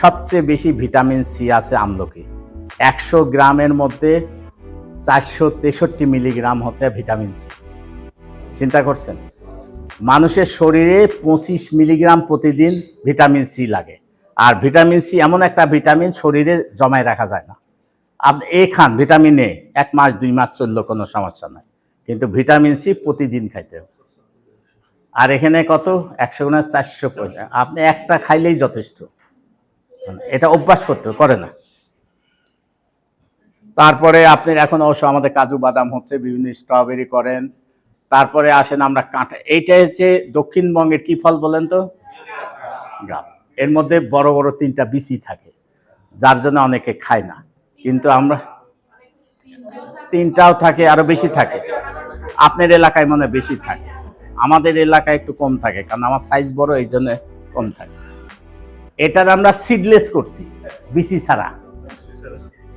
সবচেয়ে বেশি vitamin C আছে আমলকি। একশো গ্রামের মধ্যে চারশো তেষট্টি মিলিগ্রাম হচ্ছে ভিটামিন সি। চিন্তা করছেন? মানুষের শরীরে পঁচিশ মিলিগ্রাম প্রতিদিন ভিটামিন সি লাগে। আর ভিটামিন সি এমন একটা ভিটামিন শরীরে জমায় রাখা যায় না। আপনি এ খান, ভিটামিন এ, এক মাস, দুই মাস চললেও কোনো সমস্যা নাই। কিন্তু ভিটামিন সি প্রতিদিন খাইতে হবে। আর এখানে কত? একশো গুণে চারশো আপনি একটা খাইলেই যথেষ্ট। এটা অভ্যাস করতে করে না। তারপরে আপনি এখন অবশ্য আমাদের কাজু বাদাম হচ্ছে, বিভিন্ন স্ট্রবেরি করেন, তারপরে আসেন আমরা কাঁঠা এইটা হচ্ছে দক্ষিণবঙ্গের কি ফল বলেন তো? গাব। এর মধ্যে বড় বড় তিনটা বিচি থাকে, যার জন্য অনেকে খায় না। কিন্তু আমরা তিনটাও থাকে, আরও বেশি থাকে। আপনার এলাকায় মনে বেশি থাকে। আমাদের এলাকায় একটু কম থাকে, কারণ আমার সাইজ বড় এই জন্য কম থাকে। এটার আমরা সিডলেস করছি বিসি ছাড়া।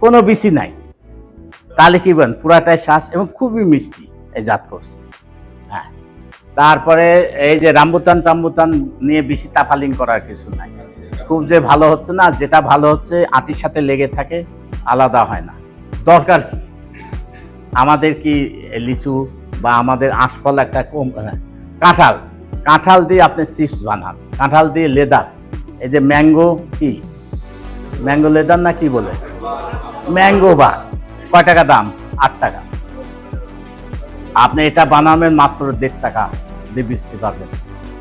কোনো বিসি নাই। তাহলে কি বলেন পুরাটাই শ্বাস এবং খুবই মিষ্টি এই জাত করছে। হ্যাঁ। তারপরে এই যে রাম্বুতান টাম্বুতান নিয়ে বেশি তাফালিং করার কিছু নাই। খুব যে ভালো হচ্ছে না যেটা ভালো হচ্ছে আটির সাথে লেগে থাকে আলাদা হয় না। দরকার কি? আমাদের কি লিচু বা আমাদের আঁশফল একটা কম হ্যাঁ, কাঁঠাল। কাঁঠাল দিয়ে আপনি চিপস বানান। কাঁঠাল দিয়ে লেদার। এই যে ম্যাঙ্গো কি? ম্যাঙ্গো লেদার না কি বলে? Mango bar. কয় টাকা দাম? আট টাকা। আপনি এটা বানাবেন মাত্র দেড় টাকা দিয়ে বেচতে পারবেন।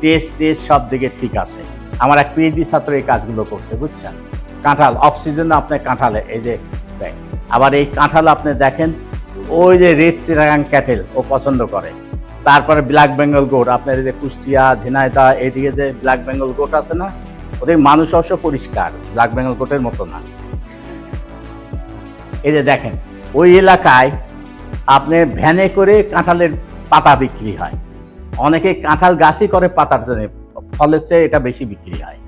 টেস্ট টেস্ট সব দিকে ঠিক আছে। আমার এক পিএইচডি ছাত্র এই কাজগুলো করছে, বুঝছেন? কাঁঠাল অফ সিজনে আপনার কাঁঠালে, এই যে আবার এই কাঁঠাল আপনি দেখেন, ওই যে রেড চিরাগাং ক্যাটেল ও পছন্দ করে। তারপরে ব্ল্যাক বেঙ্গল গোট আপনার এই যে কুষ্টিয়া ঝিনাইদা এইদিকে যে ব্ল্যাক বেঙ্গল গোট আছে না ওদের মানুষ অবশ্য পরিষ্কার, ব্ল্যাক বেঙ্গল কোটের মতো না। এই যে দেখেন, ওই এলাকায় আপনি ভ্যানে করে কাঁঠালের পাতা বিক্রি হয়। অনেকে কাঁঠাল গাছই করে পাতার জন্য, ফলের চেয়ে এটা বেশি বিক্রি হয়।